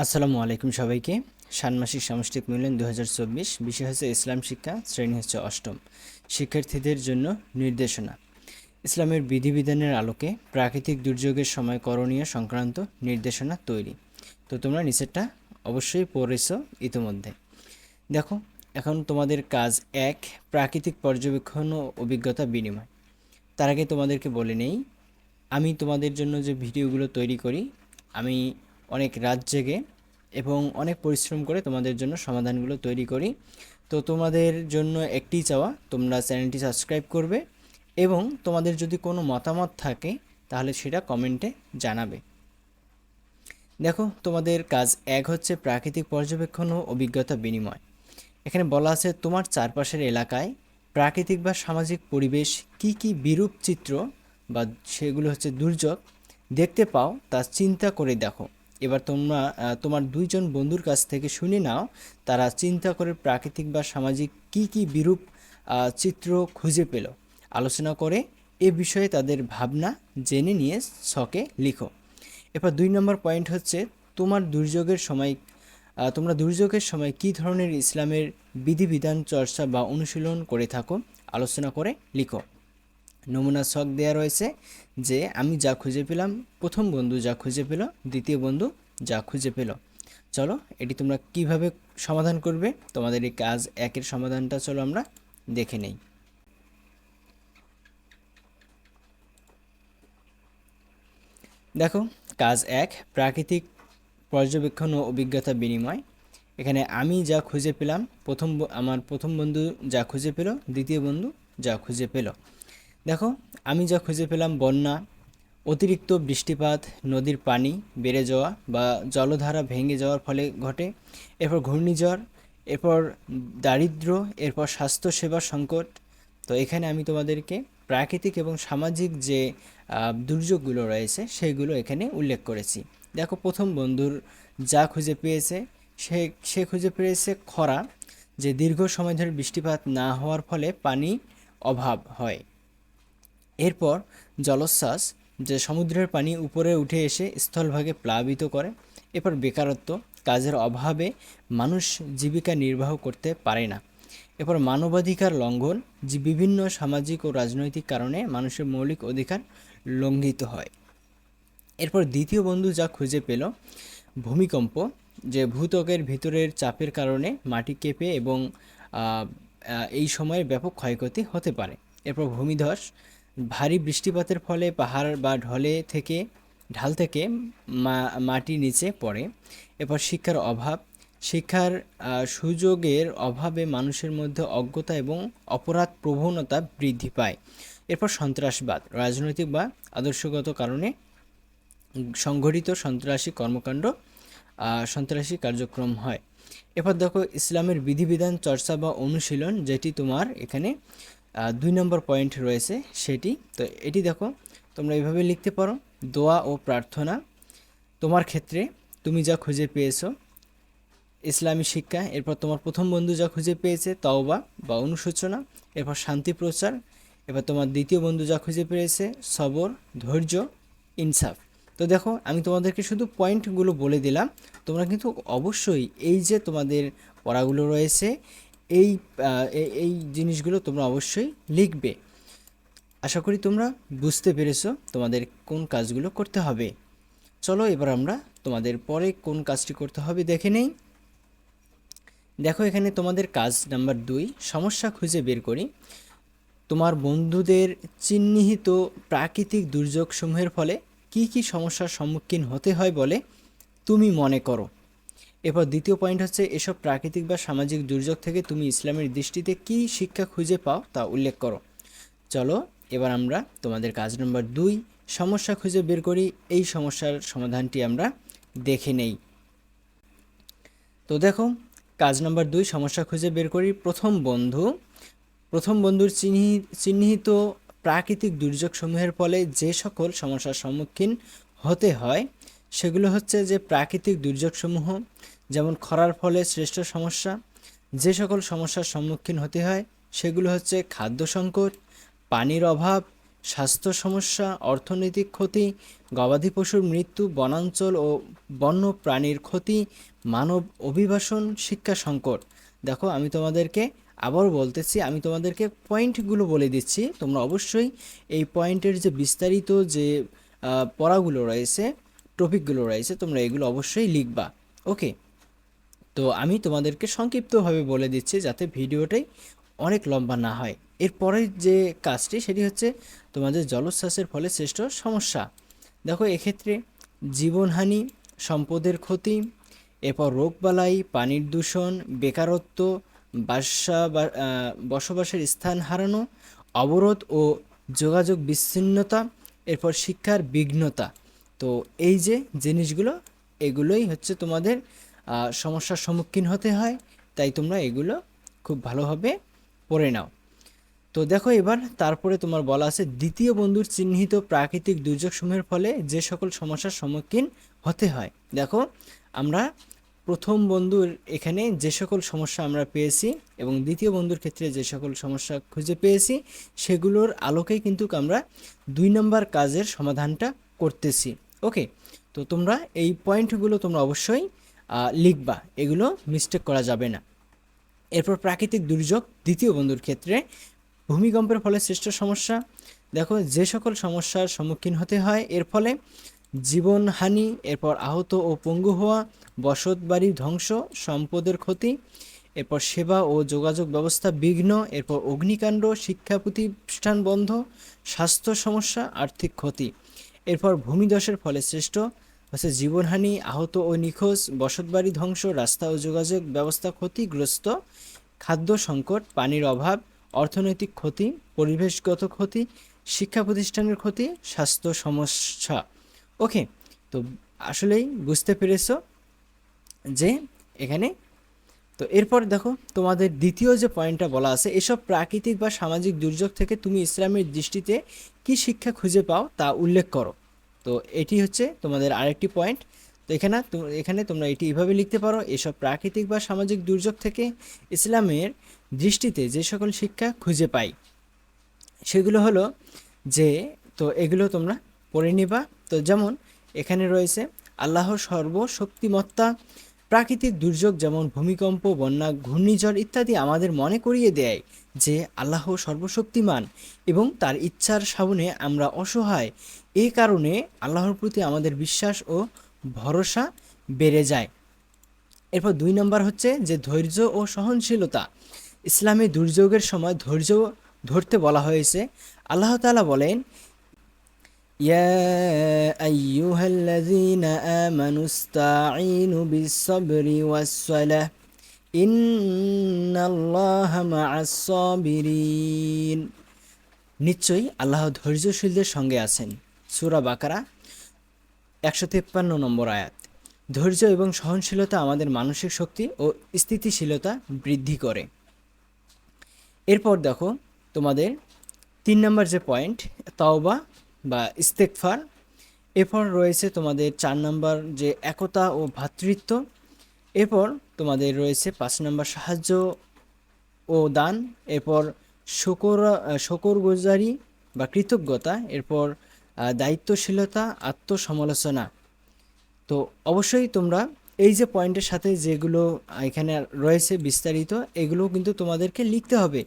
আসসালামু আলাইকুম সবাইকে। ষান্মাসিক সামষ্টিক মূল্যায়ন দু হাজার চব্বিশ, বিষয় হচ্ছে ইসলাম শিক্ষা, শ্রেণি হচ্ছে অষ্টম। শিক্ষার্থীদের জন্য নির্দেশনা। ইসলামের বিধিবিধানের আলোকে প্রাকৃতিক দুর্যোগের সময় করণীয় সংক্রান্ত নির্দেশনা তৈরি। তো তোমরা নিচেরটা অবশ্যই পড়েছো ইতিমধ্যে। দেখো, এখন তোমাদের কাজ এক, প্রাকৃতিক পর্যবেক্ষণ ও অভিজ্ঞতা বিনিময়। তার আগে তোমাদেরকে বলে নেই, আমি তোমাদের জন্য যে ভিডিওগুলো তৈরি করি, আমি অনেক রাত জেগে এবং অনেক পরিশ্রম করে তোমাদের জন্য সমাধানগুলো তৈরি করি। তো তোমাদের জন্য একটি চাওয়া, তোমরা চ্যানেলটি সাবস্ক্রাইব করবে এবং তোমাদের যদি কোনো মতামত থাকে, তাহলে সেটা কমেন্টে জানাবে। দেখো, তোমাদের কাজ এক হচ্ছে প্রাকৃতিক পর্যবেক্ষণ ও অভিজ্ঞতা বিনিময়। এখানে বলা আছে, তোমার চারপাশের এলাকায় প্রাকৃতিক বা সামাজিক পরিবেশ কি কি বিরূপ চিত্র বা সেগুলো হচ্ছে দুর্যোগ দেখতে পাও, তা চিন্তা করে দেখো। এবার তোমরা তোমার দুইজন বন্ধুর কাছ থেকে শুনে নাও, তারা চিন্তা করে প্রাকৃতিক বা সামাজিক কি কি বিরূপ চিত্র খুঁজে পেল। আলোচনা করে এ বিষয়ে তাদের ভাবনা জেনে নিয়ে ছকে লিখো। এরপর দুই নম্বর পয়েন্ট হচ্ছে, তোমার দুর্যোগের সময় তোমরা দুর্যোগের সময় কী ধরনের ইসলামের বিধিবিধান, চর্চা বা অনুশীলন করে থাকো? আলোচনা করে লিখো। নমুনা ছক দেয়া রয়েছে যে আমি যা খুঁজে পেলাম, প্রথম বন্ধু যা খুঁজে পেল, দ্বিতীয় বন্ধু যা খুঁজে পেল। চলো, এটি তোমরা কীভাবে সমাধান করবে? তোমাদের এই কাজ একের সমাধানটা চলো আমরা দেখে নেই। দেখো, কাজ এক, প্রাকৃতিক পর্যবেক্ষণ ও অভিজ্ঞতা বিনিময়। এখানে আমি যা খুঁজে পেলাম, প্রথম আমার প্রথম বন্ধু যা খুঁজে পেল, দ্বিতীয় বন্ধু যা খুঁজে পেল। দেখো, আমি যা খুঁজে পেলাম বন্যা, অতিরিক্ত বৃষ্টিপাত, নদীর পানি বেড়ে যাওয়া বা জলধারা ভেঙে যাওয়ার ফলে ঘটে। এরপর ঘূর্ণিঝড়, এরপর দারিদ্র, এরপর স্বাস্থ্যসেবা সংকট। তো এখানে আমি তোমাদেরকে প্রাকৃতিক এবং সামাজিক যে দুর্যোগগুলো রয়েছে, সেগুলো এখানে উল্লেখ করেছি। দেখো, প্রথম বন্ধুর যা খুঁজে পেয়েছে, সে সে খুঁজে পেয়েছে খরা, যে দীর্ঘ সময় ধরে বৃষ্টিপাত না হওয়ার ফলে পানি অভাব হয়। এরপর জলোচ্ছ্বাস, যে সমুদ্রের পানি উপরে উঠে এসে স্থলভাগে প্লাবিত করে, এরপর বেকারত্ব, কাজের অভাবে মানুষ জীবিকা নির্বাহ করতে পারে না। এরপর মানবাধিকার লঙ্ঘন, যে বিভিন্ন সামাজিক ও রাজনৈতিক কারণে মানুষের মৌলিক অধিকার লঙ্ঘিত হয়। এরপর দ্বিতীয় বন্ধু যা খুঁজে পেল, ভূমিকম্প, যে ভূত্বকের ভিতরের চাপের কারণে মাটি কেঁপে এবং এই সময়ে ব্যাপক ক্ষয়ক্ষতি হতে পারে। এরপর ভূমিধস ভারী বৃষ্টিপাতের ফলে পাহাড় বা ঢলে থেকে, ঢাল থেকে মাটি নিচে পড়ে। এরপর শিক্ষার অভাব। শিক্ষার সুযোগের অভাবে মানুষের মধ্যে অজ্ঞতা এবং অপরাধ প্রবণতা বৃদ্ধি পায়। এরপর সন্ত্রাসবাদ। রাজনৈতিক বা আদর্শগত কারণে সংঘটিত সন্ত্রাসী কর্মকাণ্ড সন্ত্রাসী কার্যক্রম হয়। এরপর দেখো, ইসলামের বিধিবিধান, চর্চা বা অনুশীলন, যেটি তোমার এখানে দুই নম্বর পয়েন্ট রয়েছে সেটি। তো এটি দেখো, তোমরা এইভাবে লিখতে পারো, দোয়া ও প্রার্থনা। তোমার ক্ষেত্রে তুমি যা খুঁজে পেয়েছ, ইসলামী শিক্ষা, এরপর তোমার প্রথম বন্ধু যা খুঁজে পেয়েছে, তওবা বা অনুশোচনা, এরপর শান্তি প্রচার, এবার তোমার দ্বিতীয় বন্ধু যা খুঁজে পেয়েছে, সবর, ধৈর্য, ইনসাফ। তো দেখো, আমি তোমাদেরকে শুধু পয়েন্টগুলো বলে দিলাম, তোমরা কিন্তু অবশ্যই এই যে তোমাদের পড়াগুলো রয়েছে এই এই- জিনিসগুলো তোমরা অবশ্যই লিখবে। আশা করি তোমরা বুঝতে পেরেছ তোমাদের কোন কাজগুলো করতে হবে। চলো এবার আমরা তোমাদের পরে কোন কাজটি করতে হবে দেখে নেই। দেখো এখানে তোমাদের কাজ নাম্বার দুই, সমস্যা খুঁজে বের করি। তোমার বন্ধুদের চিহ্নিত প্রাকৃতিক দুর্যোগসমূহের ফলে কি কি সমস্যার সম্মুখীন হতে হয় বলে তুমি মনে করো? এরপর দ্বিতীয় পয়েন্ট হচ্ছে এসব প্রাকৃতিক বা সামাজিক দুর্যোগ থেকে তুমি ইসলামের দৃষ্টিতে কি শিক্ষা খুঁজে পাও তা উল্লেখ করো। চলো, এবার আমরা তোমাদের কাজ নম্বর দুই, সমস্যা খুঁজে বের করি। এই সমস্যার সমাধানটি আমরা দেখে নেই। তো দেখো, কাজ নম্বর দুই, সমস্যা খুঁজে বের করি। প্রথম বন্ধু, প্রথম বন্ধুর চিহ্নি- চিহ্নিত প্রাকৃতিক দুর্যোগসমূহের ফলে যে সকল সমস্যার সম্মুখীন হতে হয় সেগুলো হচ্ছে যে প্রাকৃতিক দুর্যোগসমূহ, যেমন খরার ফলে শ্রেষ্ঠ সমস্যা, যে সকল সমস্যার সম্মুখীন হতে হয়, সেগুলো হচ্ছে খাদ্য সংকট, পানির অভাব, স্বাস্থ্য সমস্যা, অর্থনৈতিক ক্ষতি, গবাদি পশুর মৃত্যু, বনাঞ্চল ও বন্য প্রাণীর ক্ষতি, মানব অভিবাসন, শিক্ষা সংকট। দেখো, আমি তোমাদেরকে আবার বলতেছি, আমি তোমাদেরকে পয়েন্টগুলো বলে দিচ্ছি। তোমরা অবশ্যই এই পয়েন্টের যে বিস্তারিত যে পড়াগুলো রয়েছে টপিকগুলো রয়েছে, তোমরা এগুলো অবশ্যই লিখবা। ওকে তো আমি তোমাদেরকে সংক্ষিপ্তভাবে বলে দিচ্ছি যাতে ভিডিওটাই অনেক লম্বা না হয়। এরপরের যে কাজটি, সেটি হচ্ছে তোমাদের জলোচ্ছ্বাসের ফলে সৃষ্ট সমস্যা। দেখো, এক্ষেত্রে জীবনহানি, সম্পদের ক্ষতি, এরপর রোগবালাই, পানির দূষণ, বেকারত্ব, বাসা বসবাসের স্থান হারানো, অবরোধ ও যোগাযোগ বিচ্ছিন্নতা, এরপর শিক্ষার বিঘ্নতা। তো এই যে জিনিসগুলো, এগুলোই হচ্ছে তোমাদের সমস্যার সম্মুখীন হতে হয়, তাই তোমরা এগুলো খুব ভালোভাবে পড়ে নাও। তো দেখো এবার তারপরে তোমার বলা আছে, দ্বিতীয় বন্ধুর চিহ্নিত প্রাকৃতিক দুর্যোগসমূহের ফলে যে সকল সমস্যার সম্মুখীন হতে হয়। দেখো, আমরা প্রথম বন্ধুর এখানে যে সকল সমস্যা আমরা পেয়েছি এবং দ্বিতীয় বন্ধুর ক্ষেত্রে যে সকল সমস্যা খুঁজে পেয়েছি, সেগুলোর আলোকেই কিন্তু আমরা দুই নম্বর কাজের সমাধানটা করতেছি। ওকে তো তোমরা এই পয়েন্টগুলো তোমরা অবশ্যই লিখবা। এগুলো মিস্টেক করা যাবে না। এরপর প্রাকৃতিক দুর্যোগ, দ্বিতীয় বন্ধুর ক্ষেত্রে ভূমিকম্পের ফলে সৃষ্ট সমস্যা। দেখো, যে সকল সমস্যার সম্মুখীন হতে হয়, এর ফলে জীবনহানি, এরপর আহত ও পঙ্গু হওয়া, বসত বাড়ি ধ্বংস, সম্পদের ক্ষতি, এরপর সেবা ও যোগাযোগ ব্যবস্থা বিঘ্ন, এরপর অগ্নিকাণ্ড শিক্ষা প্রতিষ্ঠান বন্ধ, স্বাস্থ্য সমস্যা, আর্থিক ক্ষতি। এরপর ভূমিধসের ফলে সৃষ্ট হচ্ছে জীবনহানি, আহত ও নিখোঁজ, বসতবাড়ি ধ্বংস, রাস্তা ও যোগাযোগ ব্যবস্থা ক্ষতিগ্রস্ত, খাদ্য সংকট, পানির অভাব, অর্থনৈতিক ক্ষতি, পরিবেশগত ক্ষতি, শিক্ষা প্রতিষ্ঠানের ক্ষতি, স্বাস্থ্য সমস্যা। ওকে তো আসলেই বুঝতে পেরেছ যে এখানে তো এরপর দেখো, তোমাদের দ্বিতীয় যে পয়েন্টটা বলা আছে, এসব প্রাকৃতিক বা সামাজিক দুর্যোগ থেকে তুমি ইসলামের দৃষ্টিতে কি শিক্ষা খুঁজে পাও তা উল্লেখ করো। তো এটি হচ্ছে তোমাদের আরেকটি পয়েন্ট। তো এখানে এখানে তোমরা এটি এভাবে লিখতে পারো, এসব প্রাকৃতিক বা সামাজিক দুর্যোগ থেকে ইসলামের দৃষ্টিতে যে সকল শিক্ষা খুঁজে পাই। সেগুলো হলো যে, তো এগুলো তোমরা পড়ে নিবা। তো যেমন এখানে রয়েছে আল্লাহ সর্বশক্তিমত্তা প্রাকৃতিক দুর্যোগ যেমন ভূমিকম্প, বন্যা, ঘূর্ণিঝড় ইত্যাদি আমাদের মনে করিয়ে দেয় যে আল্লাহ সর্বশক্তিমান এবং তার ইচ্ছার সাবনে আমরা অসহায়। এই কারণে আল্লাহর প্রতি আমাদের বিশ্বাস ও ভরসা বেড়ে যায়। এরপর দুই নম্বর হচ্ছে যে ধৈর্য ও সহনশীলতা। ইসলামে দুর্যোগের সময় ধৈর্য ধরতে বলা হয়েছে। আল্লাহ তাআলা বলেন يا أيها الذين آمنوا استعينوا بالصبر والصلاة إن الله مع الصابرين নিশ্চয়ই আল্লাহ ধৈর্যশীলদের সঙ্গে আছেন সূরা বাকারা একশো তেপ্পান্ন নম্বর আয়াত ধৈর্য এবং সহনশীলতা আমাদের মানসিক শক্তি ও স্থিতিশীলতা বৃদ্ধি করে এরপর দেখো তোমাদের তিন নম্বর যে পয়েন্ট তাওবা বা ইস্তেকফার। এরপর রয়েছে তোমাদের চার নম্বর যে একতা ও ভ্রাতৃত্ব এরপর তোমাদের রয়েছে পাঁচ নম্বর সাহায্য ও দান। এরপর শকর শকর গুজারি বা কৃতজ্ঞতা। এরপর দায়িত্বশীলতা, আত্মসমালোচনা। তো অবশ্যই তোমরা এই যে পয়েন্টের সাথে যেগুলো এখানে রয়েছে বিস্তারিত, এগুলো কিন্তু তোমাদেরকে লিখতে হবে।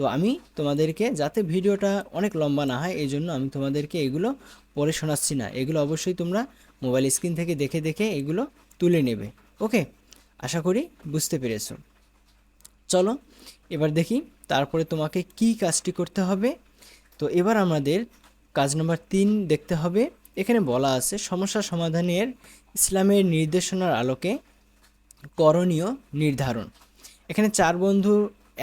তো আমি তোমাদেরকে, যাতে ভিডিওটা অনেক লম্বা না হয় এই জন্য আমি তোমাদেরকে এগুলো পড়ে শোনাচ্ছি না। এগুলো অবশ্যই তোমরা মোবাইল স্ক্রিন থেকে দেখে দেখে এগুলো তুলে নেবে। ওকে? আশা করি বুঝতে পেরেছ। চলো, এবার দেখি তারপরে তোমাকে কি কাজটি করতে হবে। তো এবার আমাদের কাজ নম্বর তিন দেখতে হবে। এখানে বলা আছে, সমস্যা সমাধানের ইসলামের নির্দেশনার আলোকে করণীয় নির্ধারণ। এখানে চার বন্ধু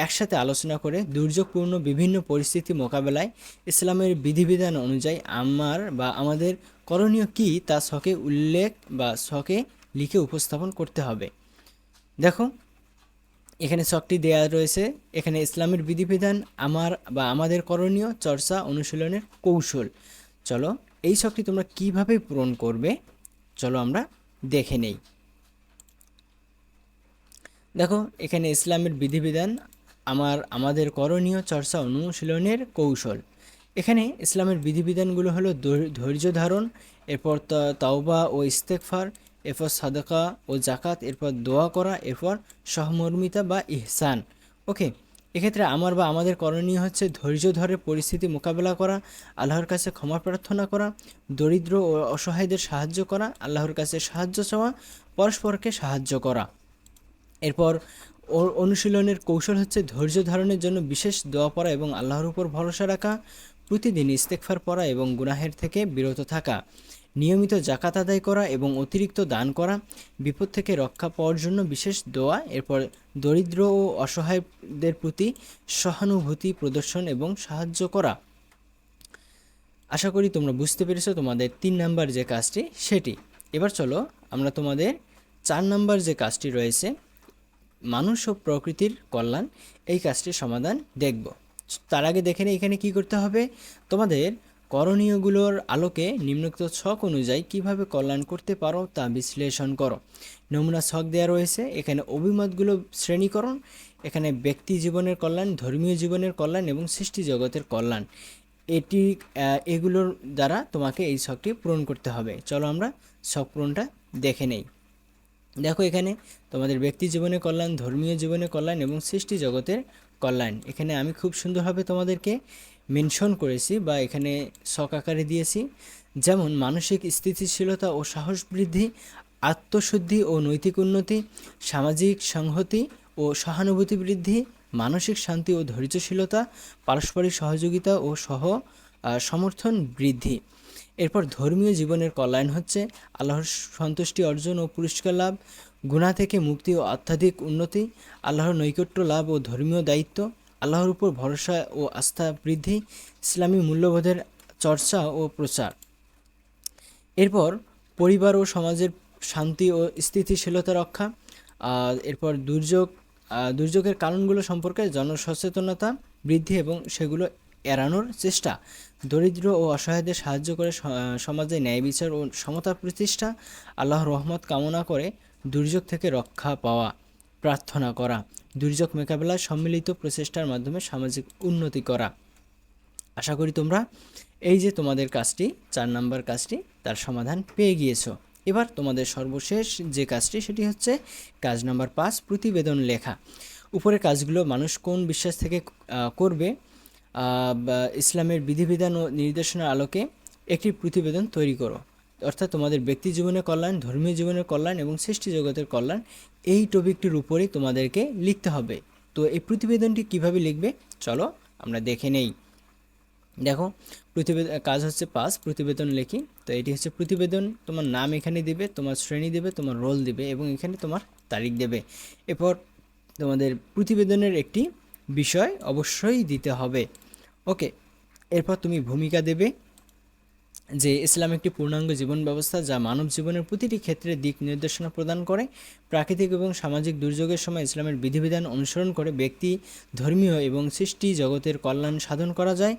একসাথে আলোচনা করে দুর্যোগপূর্ণ বিভিন্ন পরিস্থিতি মোকাবেলায় ইসলামের বিধিবিধান অনুযায়ী আমার বা আমাদের করণীয় কি তা শখে উল্লেখ বা শখে লিখে উপস্থাপন করতে হবে। দেখো, এখানে শখটি দেয়া রয়েছে। এখানে ইসলামের বিধিবিধান, আমার বা আমাদের করণীয় চর্চা অনুশীলনের কৌশল। চলো, এই শখটি তোমরা কীভাবে পূরণ করবে? চলো আমরা দেখে নেই। দেখো, এখানে ইসলামের বিধিবিধান আমার, আমাদের করণীয় চর্চা অনুশীলনের কৌশল। এখানে ইসলামের বিধিবিধানগুলো হলো ধৈর্য ধারণ, এরপর তাওবা ও ইস্তেকফার এরপর সাদাকা ও জাকাত এরপর দোয়া করা, এরপর সহমর্মিতা বা ইহসান। ওকে, এক্ষেত্রে আমার বা আমাদের করণীয় হচ্ছে ধৈর্য ধরে পরিস্থিতি মোকাবেলা করা, আল্লাহর কাছে ক্ষমা প্রার্থনা করা, দরিদ্র ও অসহায়দের সাহায্য করা, আল্লাহর কাছে সাহায্য চাওয়া, পরস্পরকে সাহায্য করা। এরপর অনুশীলনের কৌশল হচ্ছে ধৈর্য ধারণের জন্য বিশেষ দোয়া পড়া এবং আল্লাহর উপর ভরসা রাখা, প্রতিদিন ইস্তেকফার পড়া এবং গুনাহের থেকে বিরত থাকা, নিয়মিত জাকাত আদায় করা এবং অতিরিক্ত দান করা, বিপদ থেকে রক্ষা পাওয়ার জন্য বিশেষ দোয়া, এরপর দরিদ্র ও অসহায়দের প্রতি সহানুভূতি প্রদর্শন এবং সাহায্য করা। আশা করি তোমরা বুঝতে পেরেছ তোমাদের তিন নাম্বার যে কাজটি, সেটি। এবার চলো আমরা তোমাদের চার নাম্বার যে কাজটি রয়েছে মানুষ ও প্রকৃতির কল্যাণ, এই কাজটির সমাধান দেখব। তার আগে দেখে এখানে কি করতে হবে। তোমাদের করণীয়গুলোর আলোকে নিম্নোক্ত ছক অনুযায়ী কীভাবে কল্যাণ করতে পারো তা বিশ্লেষণ করো। নমুনা ছক দেওয়া রয়েছে, এখানে অভিমতগুলো শ্রেণীকরণ, এখানে ব্যক্তি জীবনের কল্যাণ, ধর্মীয় জীবনের কল্যাণ এবং সৃষ্টি জগতের কল্যাণ। এটি এগুলোর দ্বারা তোমাকে এই ছকটি পূরণ করতে হবে। চলো আমরা ছক পূরণটা দেখে নেই। দেখো এখানে তোমাদের ব্যক্তি জীবনে কল্যাণ, ধর্মীয় জীবনে কল্যাণ এবং সৃষ্টি জগতের কল্যাণ। এখানে আমি খুব সুন্দরভাবে তোমাদেরকে মেনশন করেছি বা এখানে শখ আকারে দিয়েছি। যেমন মানসিক স্থিতিশীলতা ও সাহস বৃদ্ধি, আত্মশুদ্ধি ও নৈতিক উন্নতি, সামাজিক সংহতি ও সহানুভূতি বৃদ্ধি, মানসিক শান্তি ও ধৈর্যশীলতা, পারস্পরিক সহযোগিতা ও সহ সমর্থন বৃদ্ধি। এরপর ধর্মীয় জীবনের কল্যাণ হচ্ছে আল্লাহর সন্তুষ্টি অর্জন ও পুরস্কার লাভ গুণা থেকে মুক্তি ও আধ্যাত্মিক উন্নতি, আল্লাহর নৈকট্য লাভ ও ধর্মীয় দায়িত্ব, আল্লাহর উপর ভরসা ও আস্থা বৃদ্ধি, ইসলামী মূল্যবোধের চর্চা ও প্রচার। এরপর পরিবার ও সমাজের শান্তি ও স্থিতিশীলতা রক্ষা এরপর দুর্যোগ দুর্যোগের কারণগুলো সম্পর্কে জনসচেতনতা বৃদ্ধি এবং সেগুলো এড়ানোর চেষ্টা। দরিদ্র ও অসহায়দের সাহায্য করে সমাজে ন্যায় বিচার ও সমতা প্রতিষ্ঠা, আল্লাহর রহমত কামনা করে দুর্যোগ থেকে রক্ষা পাওয়া, প্রার্থনা করা, দুর্যোগ মোকাবেলায় সম্মিলিত প্রচেষ্টার মাধ্যমে সামাজিক উন্নতি করা। আশা করি তোমরা এই যে তোমাদের কাজটি, চার নাম্বার কাজটি, তার সমাধান পেয়ে গিয়েছো। এবার তোমাদের সর্বশেষ যে কাজটি, সেটি হচ্ছে কাজ নাম্বার পাঁচ, প্রতিবেদন লেখা। উপরের কাজগুলো মানুষ কোন বিশ্বাস থেকে করবে? ইসলামের বিধিবিধান ও নির্দেশনার আলোকে একটি প্রতিবেদন তৈরি করো। অর্থাৎ তোমাদের ব্যক্তি জীবনের কল্যাণ, ধর্মীয় জীবনের কল্যাণ এবং সৃষ্টি জগতের কল্যাণ, এই টপিকটির উপরেই তোমাদেরকে লিখতে হবে। তো এই প্রতিবেদনটি কীভাবে লিখবে? চলো আমরা দেখে নেই। দেখো প্রতিবেদন কাজ হচ্ছে পাস প্রতিবেদন লেখি। তো এটি হচ্ছে প্রতিবেদন, তোমার নাম এখানে দিবে, তোমার শ্রেণি দেবে, তোমার রোল দিবে এবং এখানে তোমার তারিখ দেবে। এরপর তোমাদের প্রতিবেদনের একটি বিষয় অবশ্যই দিতে হবে। ওকে, এরপর তুমি ভূমিকা দেবে যে ইসলাম একটি পূর্ণাঙ্গ জীবন ব্যবস্থা যা মানব জীবনের প্রতিটি ক্ষেত্রে দিক নির্দেশনা প্রদান করে। প্রাকৃতিক এবং সামাজিক দুর্যোগের সময় ইসলামের বিধিবিধান অনুসরণ করে ব্যক্তি, ধর্মীয় এবং সৃষ্টি জগতের কল্যাণ সাধন করা যায়।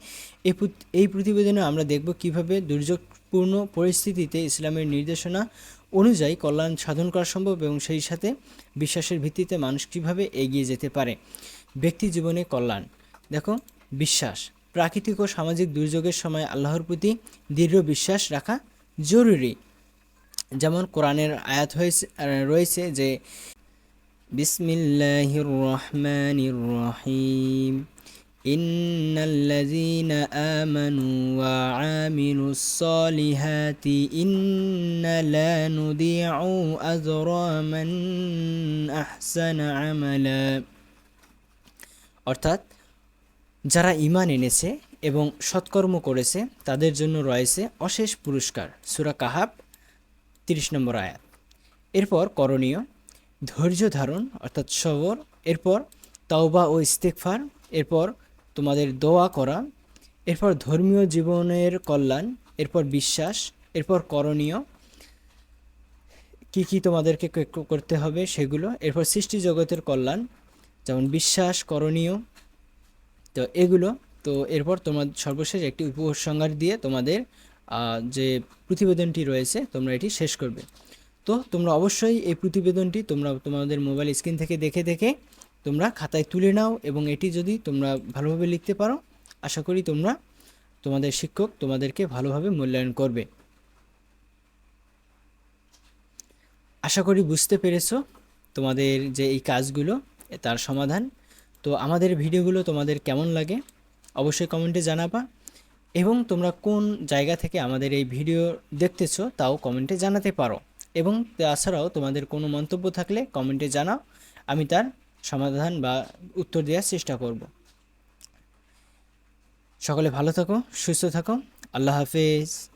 এই প্রতিবেদনে আমরা দেখব কীভাবে দুর্যোগপূর্ণ পরিস্থিতিতে ইসলামের নির্দেশনা অনুযায়ী কল্যাণ সাধন করা সম্ভব এবং সেই সাথে বিশ্বাসের ভিত্তিতে মানুষ কীভাবে এগিয়ে যেতে পারে? ব্যক্তি জীবনে কল্যাণ। দেখো, বিশ্বাস। প্রাকৃতিক ও সামাজিক দুর্যোগের সময় আল্লাহর প্রতি দৃঢ় বিশ্বাস রাখা জরুরি। যেমন কোরআনের আয়াত হয়েছে রয়েছে যে, বিসমিল্লাহির রহমানির রহিম। إن الذين آمنوا وعملوا الصالحات إنا لا نضيع أجر من أحسن عملا অর্থাৎ যারা ঈমান এনেছে এবং সৎকর্ম করেছে তাদের জন্য রয়েছে অশেষ পুরস্কার সুরা কাহাব তিরিশ নম্বর আয়াত এরপর করণীয় ধৈর্য ধারণ অর্থাৎ সবর এরপর তাওবা ও ইস্তেকফার এরপর তোমাদের দোয়া করা, এরপর ধর্মীয় জীবনের কল্যাণ, এরপর বিশ্বাস, এরপর করণীয়, কি কি তোমাদেরকে করতে হবে সেগুলো, এরপর সৃষ্টি জগতের কল্যাণ, যেমন বিশ্বাস, করণীয়, তো এগুলো, তো এরপর তোমার সর্বশেষ একটি উপসংহার দিয়ে তোমাদের যে প্রতিবেদনটি রয়েছে, তোমরা এটি শেষ করবে। তো তোমরা অবশ্যই এই প্রতিবেদনটি তোমরা তোমাদের মোবাইল স্ক্রিন থেকে দেখে দেখে তোমরা খাতায় তুলে নাও এবং এটি যদি তোমরা ভালোভাবে লিখতে পারো, আশা করি তোমরা তোমাদের শিক্ষক তোমাদেরকে ভালোভাবে মূল্যায়ন করবে। আশা করি বুঝতে পেরেছ তোমাদের যে এই কাজগুলো, তার সমাধান। তো আমাদের ভিডিওগুলো তোমাদের কেমন লাগে অবশ্যই কমেন্টে জানাবা এবং তোমরা কোন জায়গা থেকে আমাদের এই ভিডিও দেখতেছো তাও কমেন্টে জানাতে পারো। এবং তাছাড়াও তোমাদের কোনো মন্তব্য থাকলে কমেন্টে জানাও, আমি তার সমাধান বা উত্তর দেওয়ার চেষ্টা করব। সকলে ভালো থাকো সুস্থ থাকো। আল্লাহ হাফেজ।